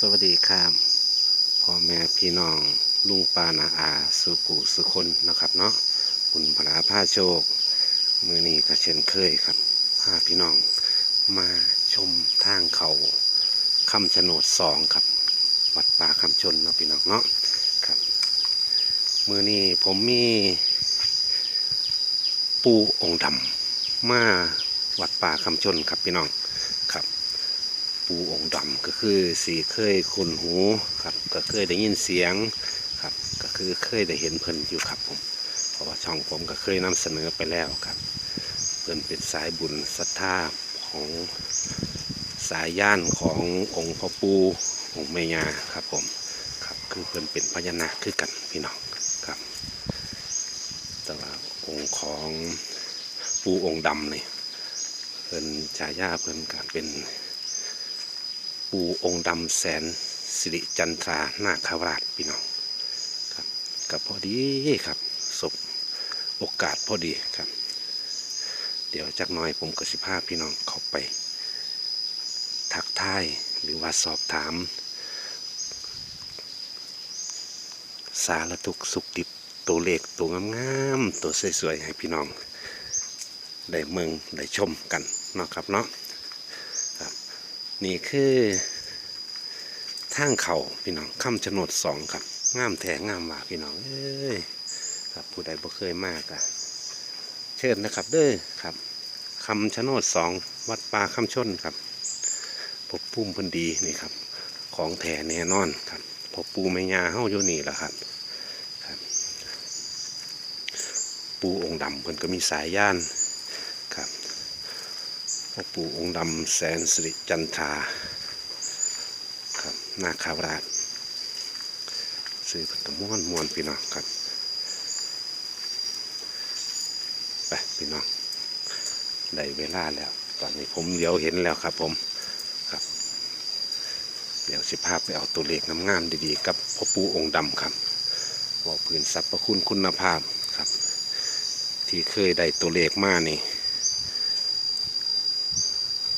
สวัสดีครับพ่อแม่พี่น้องลุงปานาอาสุผูสุคนนะครับเนาะบุญพลาผ้าโชค มือนี้ก็เช่นเคยครับพาพี่น้องมาชมทางเขาคำชะโนดสองครับ วัดป่าคำชนเนาะพี่น้องเนาะครับ มือนี้ผมมี ปูองค์ดำมาวัดป่าคำชนครับพี่น้อง ปูองค์ดำก็คือสีเคยคุ้นหูครับก็เคยได้ยินเสียงครับก็คือเคยได้เห็นเพิ่นอยู่ครับผมเพราะว่าช่องผมก็เคยนำเสนอไปแล้วครับเพิ่นเป็นสายบุญศรัทธาของสายย่านขององค์พ่อปูองค์แม่ยาครับผมครับคือเพิ่นเป็นพญานาคคือกันพี่น้องครับแต่ว่าองค์ของปูองค์ดำนี่เพิ่นฉายาเพิ่นก็เป็น ปูองค์ดำแสนสิริจันทรานาคราชพี่น้องครับกับพอดีครับศพโอกาสพอดีครับ เดี๋ยวจักหน่อยผมกับสิภาพี่น้องเข้าไป ทักทายหรือว่าสอบถาม สารทุกสุขดิบตัวเลขตัวงามๆตัวสวยๆให้พี่น้อง ได้เมืองได้ชมกันเนาะครับเนาะ นี่คือทางเขาพี่น้องคำชะโนดสองครับงามแท้งามว่าพี่น้องเอ้ยครับผู้ใดบ่เคยมากอะเชิญนะครับเด้อครับคำชะโนดสองวัดป่าคำชนครับพบพุ่มพันดีนี่ครับ ของแท้แน่นอนครับพบปูไม่ยาเฮ้าอยู่นี่แหละครับครับ ปูองค์ดำเพิ่นก็มีสายย่าน พ่อปู่องค์ดำแสนสิริจันทราครับนาคาวราชซื้อเพิ่นก็ม่วนม่วนพี่น้องครับไปพี่น้องได้เวลาแล้ว ตอนนี้ผมเลี้ยวเห็นแล้วครับผมครับ เดี๋ยวสิภาพไปเอาตัวเลขงามๆดีๆ กับพ่อปู่องค์ดำครับบอกพื้นสรรพคุณคุณภาพครับ ที่เคยได้ตัวเลขมานี่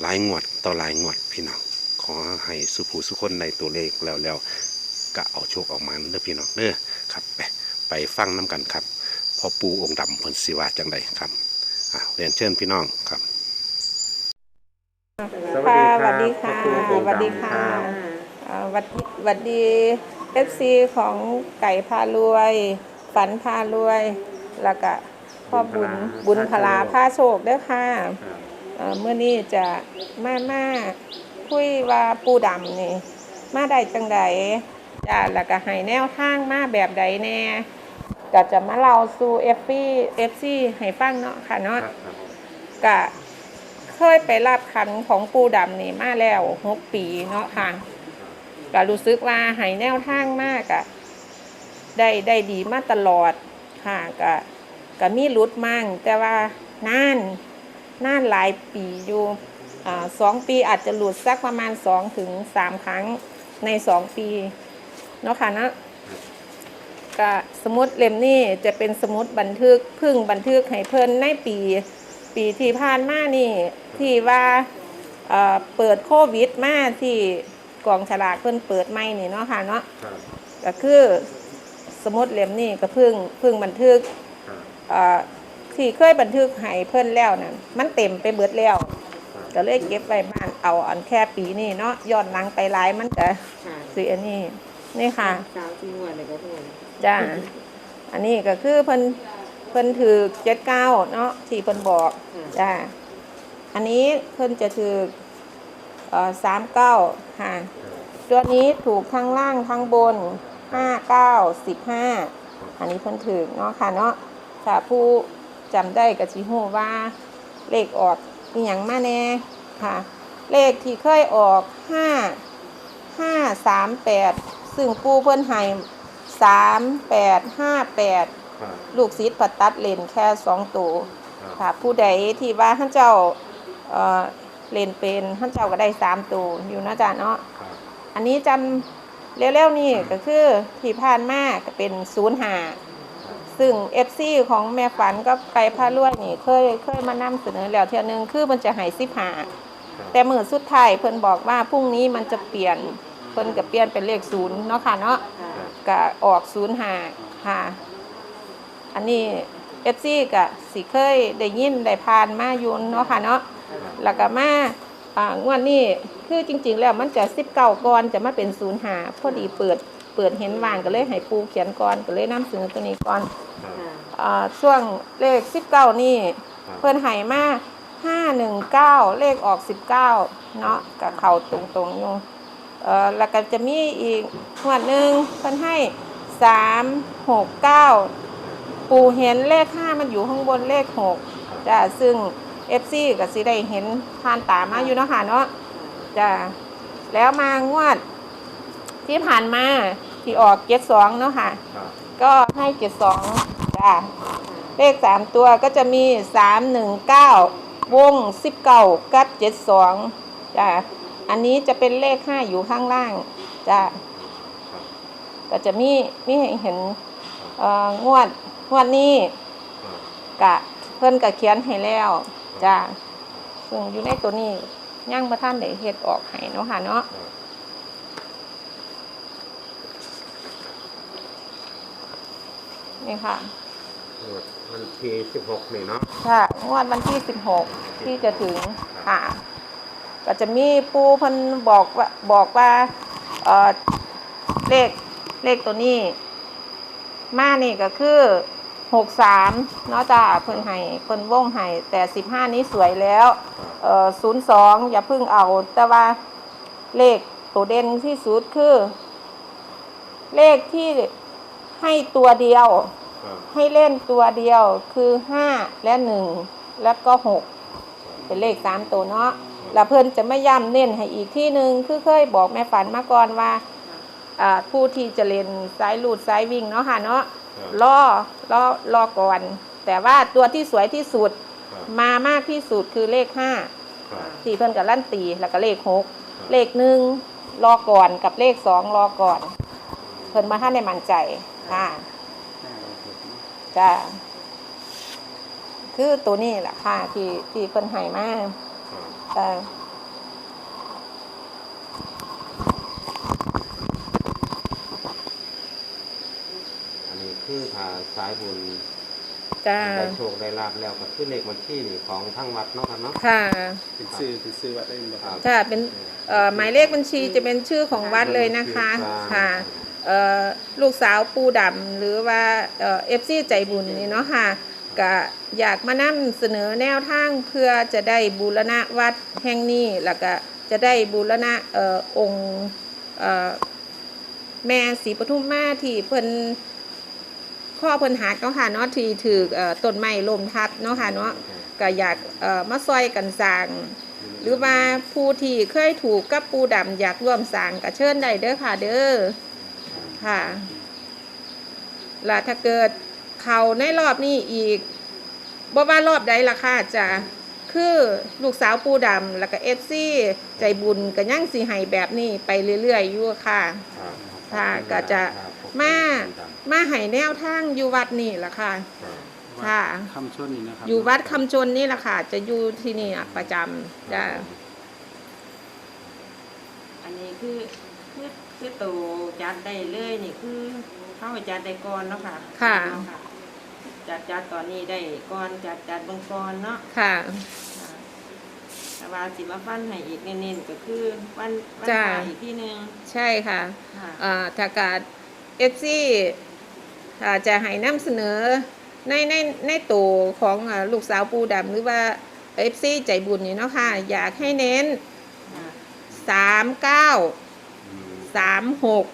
หลายงวดต่อหลายงวดพี่น้องขอให้สุภูสุคนในตัวเลขแล้วแล้วก็เอาโชคออกมาเด้อพี่น้องเด้อครับไปไปฟังน้กันครับพอปูองค์ดำเพนศิวาจังใดครับเรียนเชิญพี่น้องครับค่ะสวัสดีค่ะสวัสดีค่ะครับอ่าสวัสดีสวัสดีเอฟซีของไก่พารวย ฝันพารวย แล้วก็พ่อบุญบุญพลาผ้าโชคด้วยค่ะ เอ่อเมื่อนี้จะมามาคุยว่าปูดำนี่ มาได้จังใดจ้าแล้วก็ให้แนวทางมาแบบใดแน่ก็จะมาเล่าสู่เอฟซีเอฟซีให้ฟังเนาะค่ะเนาะก็เคยไปรับขันของปูดำนี่มาแล้วหกปีเนาะค่ะก็รู้สึกว่าใหายแนวทางมากอะได้ได้ดีมาตลอดค่ะก็ก็มีรุดมั่งแต่ว่านาน นานหลายปีอยู่อ่าสองปีอาจจะหลุดสักประมาณสองถึงสามครั้งในสองปีเนาะค่ะเนาะก็สมุดเล่มนี้จะเป็นสมุดบันทึกเพึ่งบันทึกให้เพิ่นในปี ปีที่ผ่านมานี่ที่ว่าเอ่อเปิดโควิดมาที่กองฉลากเพิ่นเปิดไม่นี่เนาะค่ะเนาะก็คือสมุดเล่มนี่ก็เพิ่งเพิ่งบันทึกเอ่อ ที่เคยบันทึกให้เพิ่นแล้วนั่นมันเต็มไปเบิดแล้วก็เลยเก็บไว้บ้านเอาอันแค่ปีนี้เนาะย้อนหลังไปหลายมันก็ค่ะสิอันนี้นี่ค่ะสาวจีนวันเลยก็พูดจ้าอันนี้ก็คือเพิ่นเพิ่นถือเจ็ดเก้าเนาะที่เพิ่นบอกจ้าอันนี้เพิ่นจะถือเอ่อสามเก้าค่ะตัวนี้ถูกทั้งล่างทั้งบนห้าเก้าสิบห้าอันนี้เพิ่นถือเนาะค่ะเนาะถ้าผู้ จำได้ก็สิฮู้ว่า เลขออกอีหยังมาแน่ค่ะ เลขที่เคยออกห้าห้าสามแปดซึ่งปูเพิ่นให้สามแปดห้าแปดลูกศิษย์ปัดตัดเลนแค่สองตัวค่ะผู้ใดที่ว่าท่านเจ้าเอ่อเลนเป็นท่านเจ้าก็ได้สามตัวอยู่เนาะจ๊ะเนาะอันนี้จำเร็วๆนี่ก็คือที่ผ่านมาก็เป็นศูนย์หา ซึ่ง FC ของแม่ฝันก็ไก่พาล้วยนี่เคยเคยมานำเสนอแล้วเที่ยหนึงคือมันจะใหายสิบหาแต่มือสุดท้ายเพิ่นบอกว่าพรุ่งนี้มันจะเปลี่ยนเพพิ่นก็เปลี่ยนเป็นเลขศูนย์เนาะค่ะเนาะค่ะก็ออกศูนย์หาค่ะอันนี้เอฟซีก็สิเคยได้ยินได้ผ่านมาอยู่เนาะค่ะเนาะแล้วก็มาอ่างวดนี้คือจริง ๆ แล้วมันจะสิบเก้าก่อนจะมาเป็นศูนย์หาพอดีเปิด เปิดเห็นว่างก็เลยให้ปูเขียนก่อนก็เลยนำเสนอตัวนี้ก่อนครับค่ะอ่าช่วงเลขสิบเก้านี่ครับเพิ่นให้มาห้าหนึ่งเก้าเลขออกสิบเก้าเนาะกับเข่าตรงๆอยู่เอ่อแล้วก็จะมีอีกงวดหนึ่งเพิ่นให้สามหกเก้าปูเห็นเลขห้ามันอยู่ข้างบนเลขหกจ้ะซึ่ง FC ก็สิได้เห็นผ่านตามาอยู่เนาะค่ะเนาะจ้ะแล้วมางวดที่ผ่านมา ที่ออกเจ็ดสองเนาะค่ะ ครับก็ให้เจ็ดสองจ้ะเลขสามตัวก็จะมีสามหนึ่งเก้าวงสิบเก้ากับเจ็ดสองจ้ะอันนี้จะเป็นเลขห้าอยู่ข้างล่างจ้ะก็จะมีมีให้เห็นเอ่องวดงวดนี้ครับกะเพิ่นกะเขียนให้แล้วจ้ะซึ่งอยู่ในตัวนี้ย่างมาท่านได้เฮ็ดออกให้เนาะค่ะเนาะครั นี่ค่ะวันที่สิบหกนี่เนาะ ค่ะงวดวันที่16ที่จะถึงค่ะ ก็จะมีปูเพันบอกว่าบอกว่าเออเลขเลขตัวนี้ มานี่ก็คือ63เนาะจ้าเพิ่นให้เพิ่นวงให้แต่15นี้สวยแล้วเอ่อ02อย่าเพิ่งเอา แต่ว่าเลขตัวเด่นที่สุดคือ เลขที่ ให้ตัวเดียว ครับให้เล่นตัวเดียวคือห้าและหนึ่งแล้วก็หกเป็นเลขสามตัวเนาะแล้วเพิ่นจะไม่ย้ำเน้นให้อีกที่หนึ่งคือเคยบอกแม่ฝันมาก่อนว่าอ่าผู้ที่จะเล่นสายลูดสายวิ่งเนาะค่ะเนาะครับล่อล่อล่อก่อน แต่ว่าตัวที่สวยที่สุดครับมามากที่สุดคือเลขห้าครับที่เพิ่นกับลั่นตีแล้วก็เลขหกครับเลขหนึ่งรอก่อนกับเลขสองรอก่อน เพิ่นมาท่านในมั่นใจ ค่ะจ้าคือตัวนี้แหละค่ะ ที่ที่เพิ่นให้มาครับจ้าอันนี้คือถ้าสายบุญจ้าได้โชคได้ลาบแล้วก็คือเลขบัญชีนี่ของทั้งวัดเนาะครับเนาะค่ะเป็นชื่อเป็นชื่อวัดได้ไหมครับถ้าเป็นเอ่อหมายเลขบัญชีจะเป็นชื่อของวัดเลยนะคะ ค่ะเอ่อ ลูกสาวปูดำหรือว่าเอฟซีใจบุญนี่เนาะค่ะก็อยากมานำเสนอแนวทางเพื่อจะได้บูรณะวัดแห่งนี้แล้วก็จะได้บูรณะออองค์แม่ศรีปทุมมาที่เพิ่นข้อเพิ่นหักเนาะค่ะเนาะที่ถือต้นไม้ลมทับเนาะค่ะเนาะก็อยากมาซอยกันสร้าง หรือว่าผู้ที่เคยถูกกับปูดำอยากร่วมสร้างก็เชิญได้เด้อค่ะเด้อ ค่ะแล้วถ้าเกิดเขาในรอบนี้อีกบ่ว่ารอบใดล่ะค่ะจะคือลูกสาวปูดำแล้วก็เอฟซีใจบุญก็ยังสิให้แบบนี้ไปเรื่อยๆอยู่ค่ะครับค่ะก็จะมามาให้แนวทางอยู่วัดนี่ล่ะค่ะครับค่ะคำชนนี่นะครับอยู่วัดคำชนนี่แหละค่ะ จะอยู่ที่นี่อะประจำจ้าอันนี้คือคือ คือตูจัดได้เลยนี่คือเข้าไปจัดได้ก่อนเนาะค่ะค่ะเนาะจัดจัดตอนนี้ได้ก่อนจัดจัดเบางก่อนเนาะค่ะค่ะ แต่ว่าสิมาฟันให้อีกเน้นๆก็คือวันวันจ้า พระอีกที่หนึ่งใช่ค่ะค่ะอ่าถ้ากาดเอฟซีจะให้นำเสนอในในในตัวของอ่าลูกสาวปูดำหรือว่าเอฟซีใจบุญนี่เนาะค่ะ อยากให้เน้น ค่ะสามเก้าอืม สามหก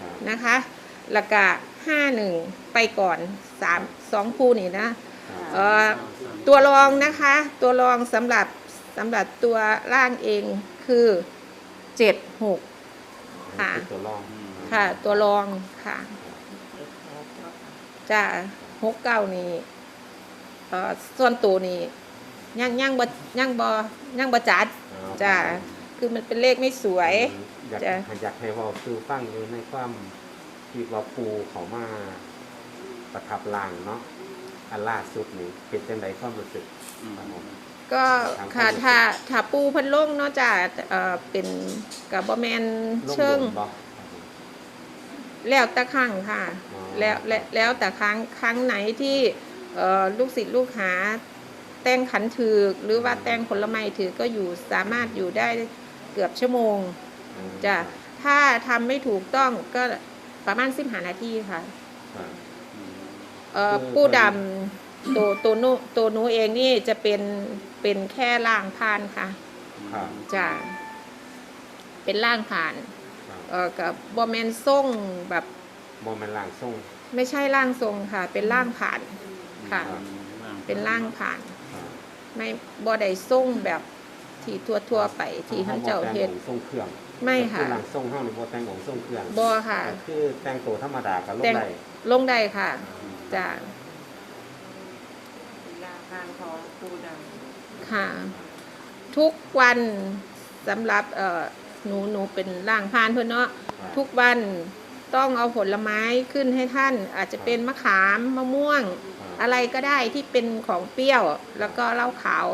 ครับนะคะแล้วก็ห้าหนึ่งไปก่อนสามสองคู่นี่นะครับเอ่อตัวรองนะคะ ตัวรองสำหรับสำหรับตัวร่างเองคือเจ็ดหกค่ะตัวรองค่ะ ตัวรองค่ะจะหกเก้านี่เอ่อส่วนตัวนี่ยังยังบ่ยังบ่ยังบ่จัดจ้ะคือมันเป็นเลขไม่สวย อยากจ้ะ อยากให้เว่าคือฟังอยู่ในความที่ว่าปูเขามาประทับลางเนาะอันล่าสุดนี่เป็นจังไดความรู้สึกอืมครับผมกก็ค่ะถ้าถ้าปูเพันลงเนาะจะเอ่อเป็นกับบ่แมนเชิงลงบนบ่ แล้วแต่ครั้งค่ะ อ๋อ แล้วแล้วแล้วแต่ครั้งครั้งไหนที่เอ่อลูกศิษย์ลูกหา แต่งขันถือกหรือว่าแต่งผลไม้ถือก็อยู่สามารถอยู่ได้เกือบชั่วโมง จะถ้าทำไม่ถูกต้องก็ประมาณสิบหานาทีค่ะครับ เอ่อคือปูดำตัวตัวหนูตัวหนูเองนี่จะเป็นเป็นแค่ล่างผ่านค่ะครับจะเป็นล่างผ่านครับเอ่อกับบอแมนส่งแบบบ่แม่นล่างทรงไม่ใช่ร่างทรงค่ะ เป็นร่างผ่าน ค่ะครับเป็นร่างผ่าน ครับไม่บ่ได้ส่งแบบที่ทั่วทั่วๆไปที่ท่านเจ้าเฮ็ดบ่แต่งองค์ทรงเครื่อง ไม่ค่ะก็อล่างทรงเฮานี่บ่แต่งองค์ทรงเครื่องบ่ค่ะก็คือแต่งตัวธรรมดาก็ลงแต่งได้ลงได้ค่ะจ้ะเป็นลาทางของปูดค่ะ ทุกวันสำหรับเอ่อหนูหนูเป็นร่างผ่านเพื่อนเนาะครับทุกวันต้องเอาผลไม้ขึ้นให้ท่าน อาจจะเป็นมะขามมะม่วงครับอะไรก็ได้ที่เป็นของเปรี้ยว แล้วก็เหล้าขาว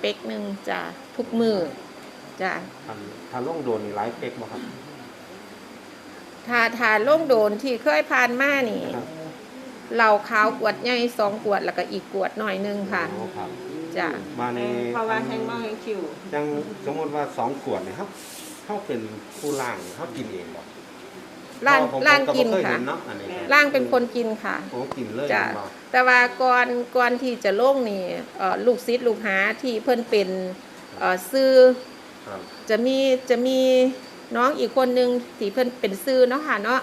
เป๊กหนึ่งจ้ะทุกมือ จ้ะอันถ้าลงโดนนี่หลายเป๊กบ่ครับถ้าทานล่งโดนที่เคยผ่านมานี่ครับเหล้าขาวกวดใหญ่สองกวดแล้วก็อีกกวดหน่อยหนึงค่ะอ๋อครับจ้ะมาในำเพราะว่าแห้งเมาแห้งคิวจังสมมุติว่าสองขวดเนี่ยครับเขาเป็นผู้ล่างเขากินเองบ่ล่างเพระผมล่างผมกินบ่เคยค่ะเห็เนาะอันนี้ล่างเป็นคนกินค่ะผมกินเลยจ้ะบ่แต่ว่าก่อนก่อนที่จะลงนี่เอ่อลูกศิษย์ลูกหาที่เพิ่นเป็นเอ่อซื้อครับ จะมีจะมีน้องอีกคนนึงที่เพิ่นเป็นซื้อเนาะค่ะเนาะ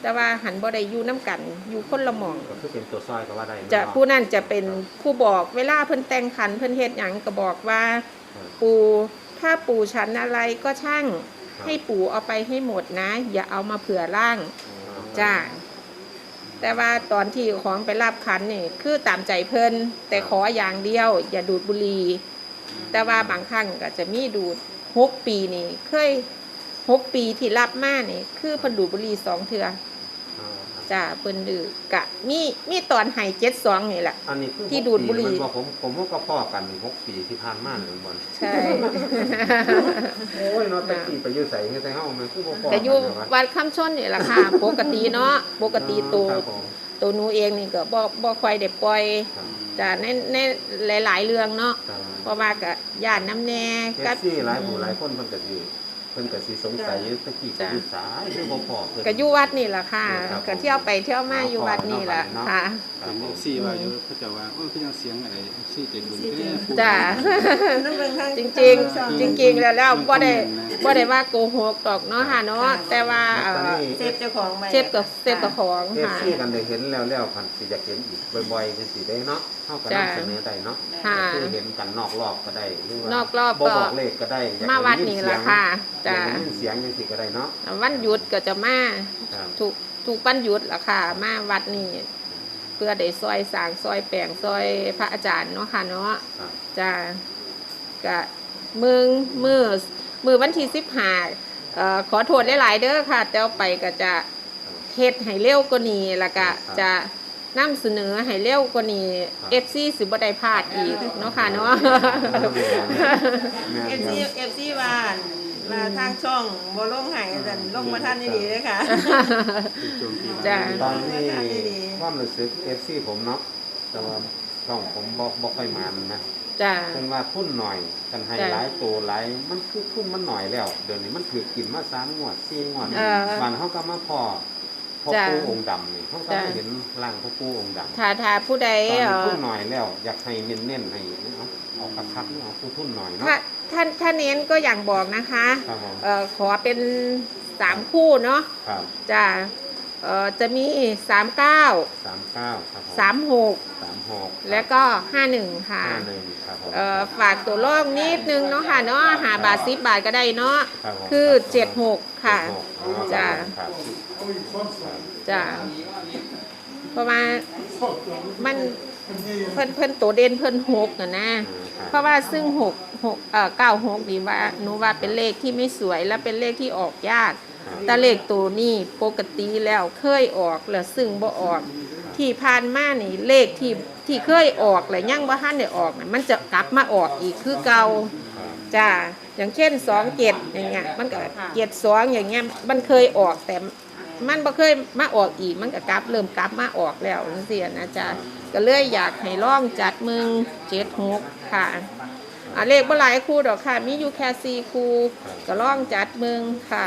แต่ว่าหันบ่ได้อยู่น้ำกันอยู่คนละหม่องก็คือเป็นตัวซอยก็ว่าได้จะเนาผู้นั้นจะเป็นผู้บอกเวลาเพิ่นแต่งขันเพิ่นเฮ็ดหยังก็บอกว่าครับปู่ถ้าปู่ฉันอะไรก็ช่างครับให้ปู่เอาไปให้หมดนะ อย่าเอามาเผื่อร่างจ้าแต่ว่าตอนที่ของไปรับขันนี่คือตามใจเพิ่นแต่ขออย่างเดียว อย่าดูดบุหรี่แต่ว่าบางครั้งก็จะมีดูด หกปีนี่ เคยหกปีที่รับมานี่คือเพิ่นดูดบุหรี่สองเทืออ๋อครับจ้าเพิ่นดื้อกะมีมีตอนให้เจ็ดสองนี่แหละ อันนี้คือที่หกดูดบุหรี่ปีมันบ่ผมผมก็พ่อกันหกปีที่ผ่านมาเลยบ่ใช่ โอ้ยเนาะแต่กี่ไปอยู่ใส่เฮ็ดให้เฮามันคือบ่พอแต่อยู่กันเนาะวัดคำชนนี่แหละค่ะ ปกติเนาะปกติตัวครับผมตัวหนูเองนี่ก็บ่บ่ค่อยได้ปล่อย ครับ จ้าในในหลาย ๆ เรื่องเนาะครับเพราะว่าก็ย่านน้ำแน่เอก็ฟซีหลายผู้หลายคนเพิ่นก็สิเพิ่นก็สิสงสัยอยู่ตะกี้ก็อยู่สายคือบ่พอเพิ่น ก็อยู่วัดนี่แหละค่ะครับก็เที่ยวไปเที่ยวมาอยู่วัดนี่แหละเนาะค่ะ ครับเห็นผเอมฟซีว่าอยู่เขาจะว่าโอ้ยคือยังเสียงอะไรเอฟซีใจบุญแท้ผู้จ้าน้ำเบิ่งทางจริงๆจริงๆแล้วแล้วบ่ได้ บ่ได้ว่าโกหกดอกเนาะค่ะเนาะแต่ว่าเอ่อเซฟเจ้าของไว้เซฟกับเซฟกับของเอฟค่ะซีกันได้เห็นแล้วแล้วพันสิอยากเห็นอีกบ่อยๆจังซี่ได้เนาะเฮาก็จ้ะนำเสนอได้เนาะค่ะ คือเห็นกันนอกรอบก็ได้หรือว่านอกรอบบ่ก็ บอกเลขก็ได้อยกมาวัดนี่แหละค่ะจ้จ้าเสียงจังซี่ก็ได้เนาะวันหยุดก็จะมาครับถูกถูกวันหยุดล่ะค่ะ มาวัดนี่เพื่อได้ซอยสร้างซอยแปลงซอยพระอาจารย์เนาะค่ะเนาะ ครับ จ้าก็มือมือ มือวันที่สิบห้าเอ่อขอโทษหลายๆเด้อค่ะแต่เอาไปก็จะเฮ็ดให้เร็วกว่านี้แล้วก็จะนำเสนอให้เร็วกว่านี้ FC สิบ่ได้พลาดอีกเนาะค่ะเนาะแม่เอนฟซีเอฟซีว่าอั่นว่าทางช่องบ่ลงให้แต่ลงมาท่านนี่ดีเลยค่ะโจมตีจ้ะตอนนี้ดีๆความรู้สึก FC ผมเนาะแต่ว่าช่องผมบ่บ่ค่อยมันนะ จ้า เพิ่นว่าทุนหน่อยกันให้จ้ะหลายตัวหลายมันคือทุนมันหน่อยแล้ว เดี๋ยวนี้มันถือกินมาสามงวดสี่งวดเออบ้านเฮาก็มาพอพ่อจ้ะปู่องค์ดำนี่เฮาก็จ้ะได้เห็นร่างพ่อปู่องค์ดำถ้าถ้าผู้ใดตอนเอ่นี้อทุนหน่อยแล้ว อยากให้เน้นๆให้เอาเอาคักๆนี่เอาผู้ทุนหน่อยเนาะถ้าท่านท่านเน้นก็อย่างบอกนะคะ ครับผมเอ่อขอเป็นสามคู่เนาะครับ จ้า เอ่อจะมีสามเก้า39ครับผมสามหก36แล้วก็ห้าหนึ่งค่ะ51ครับผม เอ่อฝากตัวลอกนิดนึงเนาะค่ะเนาะหาบาทสิบบาทก็ได้เนาะรับผม คือเจ็ดหกค่ะ76อ๋อจ้ะ ครับ จ้าเพราะว่ามันเพิ่นเพิ่นตัวเด่นเพิ่นหกนะนะอืมครับเพราะว่าซึ่งหกหกเอ่อเก้าหกนี่ว่าหนูว่าเป็นเลขที่ไม่สวยและเป็นเลขที่ออกยาก แต่เลขตัวนี้ปกติแล้วเคยออกแล้วซึ่งบ่ออก ที่ผ่านมานี่เลขที่ที่ที่เคยออกและยังบ่ทันได้ออกน่ะมันจะกลับมาออกอีกคือเก่าครับจ้าอย่างเช่นสองเจ็ดอย่างเงี้ยมันก็เจ็ดสองอย่างเงี้ยมันเคยออกแต่มันบ่เคยมาออกอีกมันก็กลับเริ่มกลับมาออกแล้วจังซี่นะจ้าก็เลยอยากให้ลองจัดมึงเจ็ดหกค่ะอ่าเลขบ่หลายคู่ดอกค่ะมีอยู่แค่สี่คู่ก็ลองจัดมึงค่ะ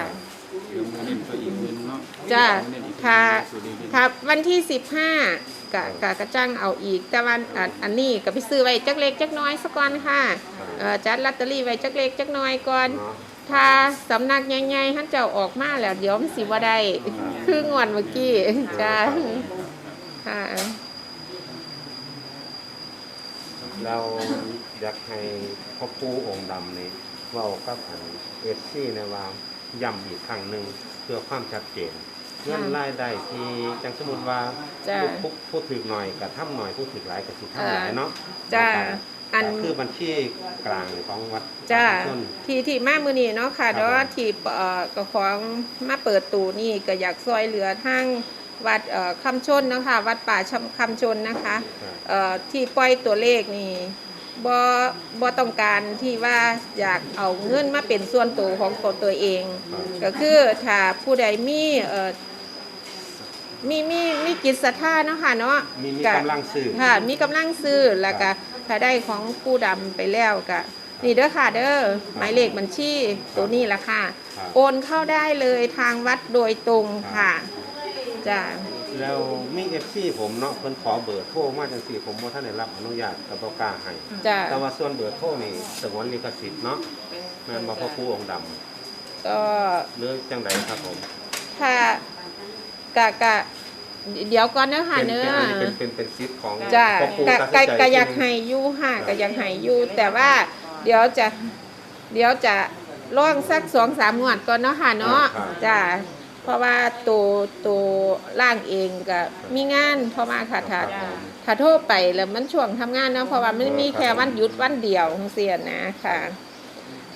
เดี๋ยวมาเน้นตัวอีกมือเนาะจ้าเน้นอีกค่ะสูตรดีๆครับวันที่สิบห้ากะกะกะจ้างเอาอีก แต่วันอันอันนี้ก็ไปซื้อไว้จักเล็กจักน้อยสักก่อนค่ะเอ่อจัดลอตเตอรี่ไว้จักเล็กจักน้อยก่อนเนาะถ้าสำนักใหญ่ๆท่านเจ้าออกมาแล้ว เดี๋ยวมันสิบ่ได้คืองวดเมื่อกี้จ้าค่ะเราอยากให้พ่อปู่องค์ดำนี่เว้ากับอันเอฟซีในว่า ย้ำอีกครั้งหนึ่งเพื่อความชัดเจนเงินรายได้ที่จังสมมุติว่าจ้าผู้ผู้ผู้ถือหน่อยกับทำหน่อยผู้ถือหลายกับสิทำหลายเนาะจ้าอันก็คือบัญชีกลางของวัดจ้าต้น ที่ที่มามือนี้เนาะค่ะครับเนาะที่เอ่อก็ของมาเปิดตูนี่ก็อยากซอยเหลือทั้งวัดเอ่อคำชนเนาะค่ะวัดป่าชำคำชนนะคะครับ เอ่อที่ปล่อยตัวเลขนี่ บ่บ่ต้องการที่ว่าอยากเอาเงินมาเป็นส่วนตัวของตัวตัวเอง ก็คือถ้าผู้ใดมีเอ่อมีมีมีจิตศรัทธาเนาะค่ะเนาะมีมีก็กำลังซื้อ ค่ะมีกำลังซื้อแล้วก็ถ้าได้ของผู้ดำไปแล้วก็นี่เด้อค่ะเด้อหมายเลขบัญชีตัวนี้ละค่ะ ครับ โอนเข้าได้เลยทางวัดโดยตรงค่ะจ้ะ แล้วมีเอฟซีผมเนาะเพิ่นขอเบอร์โทรมาจังซี่ผมบ่ทันได้รับอนุญาตกับบ่กล้าให้ จ้ะแต่ว่าส่วนเบอร์โทรนี่สงวนลิขสิทธิ์เนาะแม่นบ่พ่อปู่องค์ดำก็หรือจังไดครับผมถ้ากะกะเดี๋ยวก่อนเด้อค่ะเป็นเนื้เป็นออันนี้เป็นเป็นเป็นสิทธิ์ของจ้ะพ่อปู่กะตัดกะสินใจกะอยากทีหนึ่งให้อยู่ค่ะกะอยากให้อยู่แต่ว่าเดี๋ยวจะเดี๋ยวจะล่องสักสองสามงวดก่อนเนาะค่ะเนาะครับจ้ะ เพราะว่าตัวตัวร่างเองก็มีงานเพราะว่าค่ะถ้าครับถ้าโทษไปแล้วมันช่วงทำงานเนาะเพราะว่ามันมีแค่วันหยุดวันเดียวของเสียนะค่ะ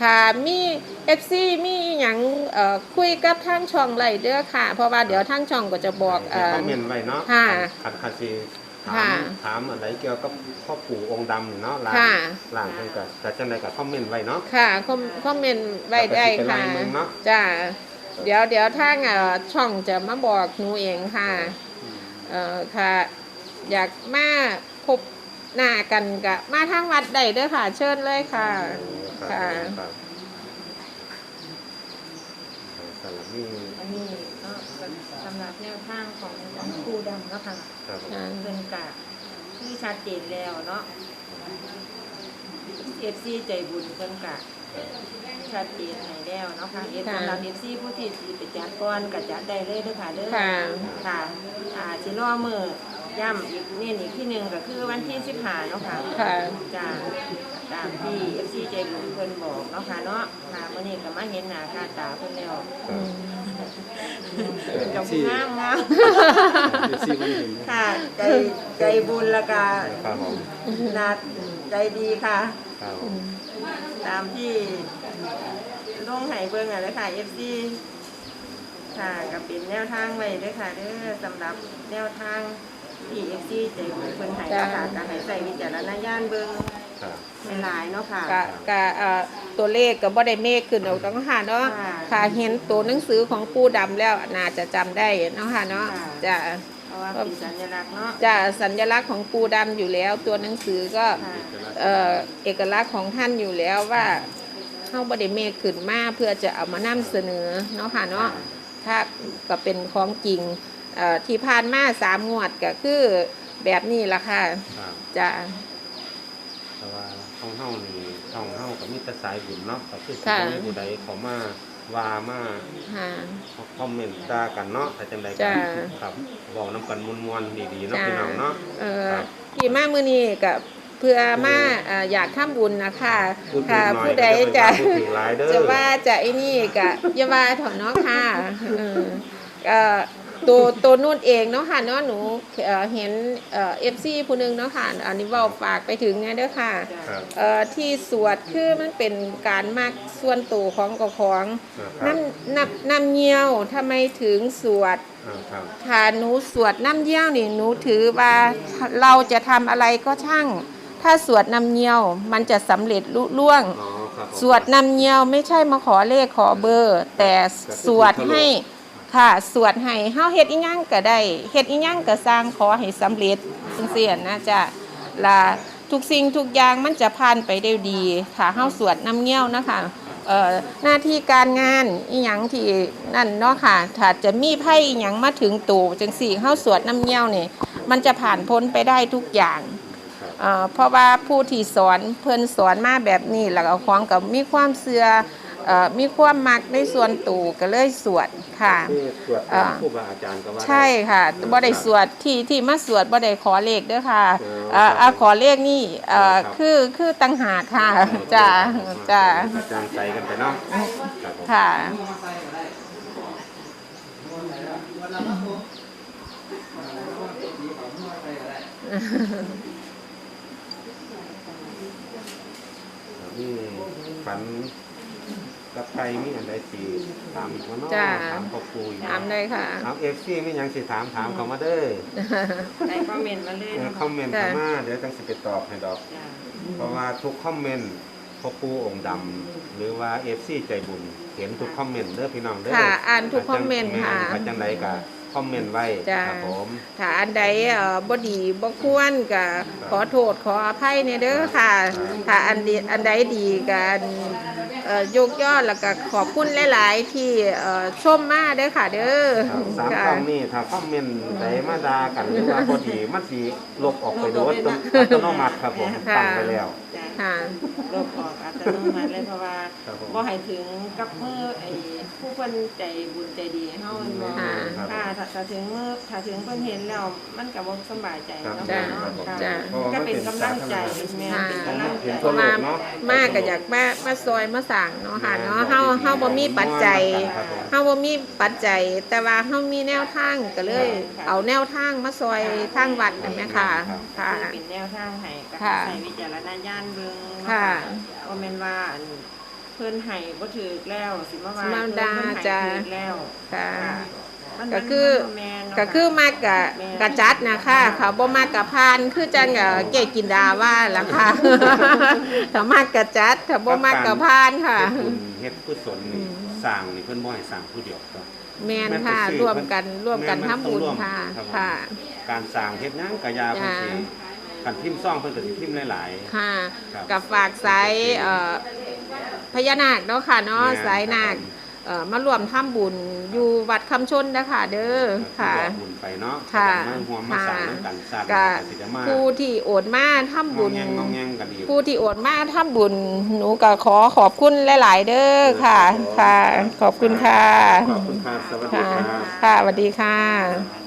ค่ะมีเอฟซีมีอหย่างเอ่อคุยกับทางช่องไรเด้อค่ะ เพราะว่าเดี๋ยวทางช่องก็จะบอกให้เอ่อคอมเมนต์ไว้เนาะค่ะคันคันสิถาค่ะมถามอะไรเกี่ยวกับพ่อปู่องค์ดำนี่เนาะล่างค่ะล่างเพิ่นก็ก็จังไดก็คอมเมนต์ไว้เนาะค่ะคอมคอมเมนต์ไว้ได้ค่ะแล้วก็สิเป็นลายมือเนาะจ้า เดี๋ยวเดี๋ยวทางเอ่อช่องจะมาบอกหนูเองค่ะเอ่อค่ะ อยากมาพบหน้ากันกะมาทางวัดได้เด้อค่ะ เชิญเลยค่ะ ค่ะครับสำหรับนี่อันนี้ก็สำหรับแนวทางของของครูดำเนาะค่ะครับผมค่ะเพิ่นกะคือชัดเจนแล้วเนาะเอฟซีใจบุญเพิ่นกะ ชัดเจนให้แล้วเนาะค่ะเอฟค่ะสำหรับเอฟซีผู้ที่สิไปจัดก่อนก็จัดได้เลยเด้อค่ะเด้อค่ะค่ะอ่าสิรอมือย่ำอีกนี่อีกที่หนึ่งก็คือวันที่สิบห้าเนาะค่ะค่ะจ้าตามที่เอฟซีใจบุญเพิ่นบอกเนาะค่ะเนาะค่ะมื้อนี้ก็มาเห็นหน้าค่าตาเพิ่นแล้วอืมกับผู้งามงามเดี๋ยวซี่มันเห็นค่ะใจใจบุญและกาครับผมนาใจดีค่ะครับผม ตามที่ลงไห้เบิ่งอะเลยค่ะ FC ค่ะก็เป็นแนวทางไว้เด้วยค่ะเด้อสำหรับแนวทางที่ FC ใจบุญเพิ่นให้นะคะก็ให้ใส่วิจารณญาณเบิ่งครับหลายๆเนาะค่ะ กะกะเอ่อตัวเลขก็บ่ได้เมฆขึ้นออกต้องหาเนาะค่ะ ค่ะเห็นตัวหนังสือของปู่ดำแล้วน่าจะจำได้เนาะค่ะเนาะค่ะจ้ะ เพราะว่าเป็นสัญลักษณ์เนาะ จะสัญลักษณ์ของปูดำอยู่แล้ว ตัวหนังสือก็ค่ะ เอ่อเอกลักษณ์ของท่านอยู่แล้วว่าเข้าบไดิเมฆขึ้นมาเพื่อจะเอามานำเสนอเนาะค่ะเนาะ ถ้าก็เป็นของจริงเอ่อที่ผ่านมาสามงวดก็คือแบบนี้ละค่ะครับจะแต่ว่าช่องเฮานี่ช่องเฮาก็มีแต่สายบุญเนาะก็คือสิค่ะบ่มีผู้ใดเขามา ว่ามาค่ะ คอมเมนต์ด่ากันเนาะแต่จังไดก็จ้า ครับบอกนํกันมวนๆดีๆเนาะจ้าพี่น้องเนาะ เอ่อครับที่มามือนี้กับเพื่อมาเอ่ออยากทำบุญนะคะพูดถึงค่ะหน่อยผู้ใดเดี๋จะยวไปว่าพูดถึงหลายเด้อ จะว่าจะไอ้นี่กะอย่าว่าเถอะเนาะค่ะเออก็ ตัวตัวนุ่นเองเนาะค่ะเนาะหนูเอ่อเห็นเอ่อฟซีผู้หนึงเนาะค่ะอันนี้เว่าฝากไปถึงไงเด้อค่ะครับ เอ่อที่สวดคือมันเป็นการมักส่วนตัวของกของครับน้ำน้ำน้ำเงี้ยวทำไมถึงสวดอ่าครับถ้าหนูสวดน้ำเยี่ยวนี่หนูถือว่าเราจะทำอะไรก็ช่าง ถ้าสวดน้ำเงี้ยวมันจะสำเร็จลุล่วง อ๋อครับผม สวดน้ำเงี้ยวไม่ใช่มาขอเลขขอเบอร์ แต่สวดให้ ค่ะสวดให้เฮาเฮ็ดอีหยังก็ได้เฮ็ดอีหยังก็สร้างขอให้สำเร็จจังซี่นะจ๊ะลาทุกสิ่งทุกอย่างมันจะผ่านไปได้ดีค่ะเฮาสวดน้ำเงี้ยวนะคะเอ่อหน้าที่การงานอีหยังที่นั่นเนาะค่ะถ้าจะมีไพ่อีหยังมาถึงตู่จังสี่เฮาสวดน้ำเงี้ยวนี่มันจะผ่านพ้นไปได้ทุกอย่างเอ่อเพราะว่าผู้ที่สอนเพิ่นสอนมาแบบนี้แล้วก็ของกับมีความเสื่อ เอ่อมีความมักในส่วนตู่ก็เลยสวดค่ะคือสวดอ่าครูบาอาจารย์ก็ว่าได้ ใช่ค่ะบ่ได้สวดที่ที่มาสวดบ่ได้ขอเลขเด้อค่ะอ๋อเอ่อครับอะขอเลขนี่เอ่อครับ คือคือตังหากค่ะจ้าจ้าอาจารย์ใจกันไปเนาะครับผมค่ะ นี่ฝัน กับใครมีอันใดสิถามอีกว่าเนาะจ้า ถามพ่อปู่อีกถามได้ค่ะ ถามเอฟซีไม่ยังสิถามถามเขามาเด้อในคอมเมนต์มาเลยเออนะคอมเมนต์เข้ามาเดี๋ยวจังสิไปตอบให้ดอก จ้ะเพราะว่าทุกคอมเมนต์พ่อปู่องค์ดำหรือว่าเอฟซีใจบุญเห็นทุกคอมเมนต์เด้อพี่น้องเด้อค่ะอ่านทุกคอมเมนต์ค่ะแม่นว่าจังไดก็คอมเมนต์ไว้จ้า ครับผม ถ้าอันใดเอ่อบ่ดีบ่ควรก็ขอโทษขออภัยเนี่ยเด้อค่ะ ถ้าอันดีอันใดดีกันเอ่อ ยกย่อแล้วก็ขอบคุณหลาย ๆ ที่เอ่อชมมาเด้อค่ะ เด้อครับสามค่ะ คำนี้ถ้าคอมเมนต์ใดมาด่ากันหรือว่าพอดีมันสิลบออกไปโดยอัตโนมัติครับผมค่ะ ตั้งไปแล้ว จ้ะ ค่ะ ลบออกอัตโนมัติเลยเพราะว่าครับผม บ่ให้ถึงกับมือไอ้ผู้เพิ่นใจบุญใจดีให้เฮาแม่นบ่ค่ะค่ะถ้าถ้าถึงมือถ้าถึงเพิ่นเห็นแล้วมันก็บ่สำบายใจครับเนาะจ้ะเนาะค่ะจ้ะก็เป็นกำลังใจแม่เป็นกำลังใจเห็นเพตัวราะโลว่ากเนาะมา ก็อยากมามาซอยมาสั่งเนาะค่ะเนาะเฮาเฮาบ่มีปัจจัย ครับผม เฮาบ่มีปัจจัย แต่ว่าเฮามีแนวทางก็เลยเอาแนวทางมาซอยทางวัดนั่นแหละค่ะ ค่ะ เป็นแนวทางให้กับค่ะ ใช้วิจารณญาณเบิ่งเนาค่ะบ่แม่นว่าอันเพิ่นให้บ่ถูกแล้วสิมาว่าสิมาเพิ่นด่าเพิ่นให้จ้ะ ถูกแล้วค่ะ ค่ะมันก็คือ มันบ่แม่นเนาะก็คือค่ะมากกะกะจัดนะคะเขาบ่มากกะพานคือจังกะเกกินดาว่าล่ะค่ะถ้ามากกะจัดถ้าบ่มากกะพานค่ะ เฮ็ดบุญเฮ็ดกุศลนี่สร้างนี่เพิ่นบ่ให้สร้างผู้เดียวครับ แม่นค่ะแม่นไปซื้อร่วมกันร่วมกันแม่ทำนมันต้องบุญร่วมค่ะครับผมค่ะ การสร้างเฮ็ดหยังกะยาเพิ่นสิจ้ะ กันพิมพ์ซ่องเพิ่นก็สิพิมพ์หลาย ค่ะครับกับฝากสายเอ่อพญานาคเนาะค่ะเนาะแม่นสายนาคเอ่อมารวมทำบุญอยู่วัดคำชนนะคะเด้อๆค่ะบอกบุญไปเนาะค่ะมาห่วมมาสร้างนำกันสร้างก็ก็สิจะมาผู้ที่โอนมาทำบุญ งองแงงงองแงงกันอีก ผู้ที่โอนมาทำบุญ หนูก็ขอขอบคุณหลาย ๆ เด้อค่ะ ค่ะ ขอบคุณค่ะ ขอบคุณครับสวัสดีค่ะ ครับ ค่ะสวัสดีค่ะค